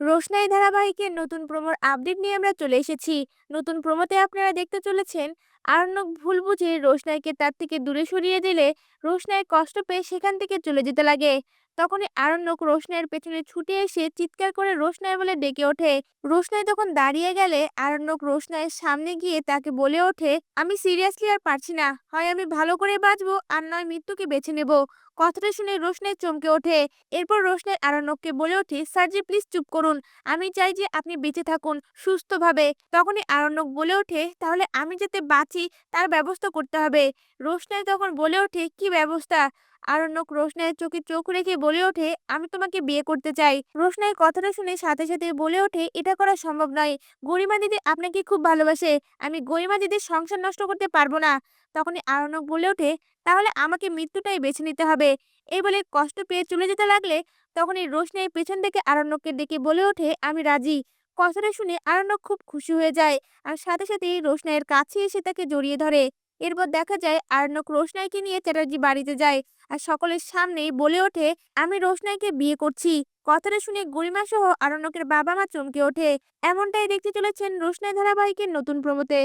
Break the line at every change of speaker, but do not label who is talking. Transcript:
রোশনাই ধারাবাহিকের নতুন প্রোমোর আপডেট নিয়ে আমরা চলে এসেছি। নতুন প্রোমোতে আপনারা দেখতে চলেছেন, আরণ্যক ভুল বুঝে রোশনাইকে তার থেকে দূরে সরিয়ে দিলে রোশনাই কষ্ট পেয়ে সেখান থেকে চলে যেতে লাগে। তখনই আরণ্যক রোশনাইয়ের পেছনে ছুটে এসে চিৎকার করে রোশনাই বলে ডেকে ওঠে। রোশনাই তখন দাঁড়িয়ে গেলে আরণ্যক রোশনাইয়ের সামনে গিয়ে তাকে বলে ওঠে, আমি সিরিয়াসলি আর পারছি না। হয় আমি ভালো করে বাঁচবো আর নয় মৃত্যুকে বেছে নেব। কথাটা শুনে রোশনাই চমকে ওঠে। এরপর রোশনাই আরণ্যককে বলে ওঠে স্যারজি প্লিজ চুপ করুন। আমি চাই যে আপনি বেঁচে থাকুন, সুস্থভাবে, তখনই আরণ্যক বলে ওঠে, তাহলে আমি যাতে বাঁচি, তার ব্যবস্থা করতে হবে। রোশনাই তখন বলে ওঠে, কি ব্যবস্থা? আরণ্যক রোশনাইয়ের চোখে চোখ রেখে বলে ওঠে, আমি তোমাকে বিয়ে করতে চাই। রোশনাই কথাটা শুনে সাথে সাথে বলে ওঠে, এটা করা সম্ভব নয়। গরিমা দিদি আপনাকে খুব ভালোবাসে। আমি গরিমা দিদির সংসার নষ্ট করতে পারব না। তখনই আরণ্যক বলে ওঠে, তাহলে আমাকে মৃত্যুটাই বেছে নিতে হবে। এই বলে কষ্ট পেয়ে চলে যেতে লাগলে তখনই রোশনাই পেছন থেকে আরণ্যককে ডেকে বলে ওঠে, আমি রাজি। কথাটা শুনে আরণ্যক খুব খুশি হয়ে যায়। আর সাথে সাথেই রোশনাইয়ের কাছে এসে তাকে জড়িয়ে ধরে। এরপর দেখা যায় আরণ্যক রোশনাইকে নিয়ে চ্যাটার্জি বাড়িতে যায়। আর সকলের সামনেই বলে ওঠে, আমি রোশনাইকে বিয়ে করছি। কথাটা শুনে গরিমা সহ আরণ্যকের বাবা মা চমকে ওঠে। এমনটাই দেখতে চলেছেন রোশনাই ধারাবাহিকের নতুন প্রমোতে।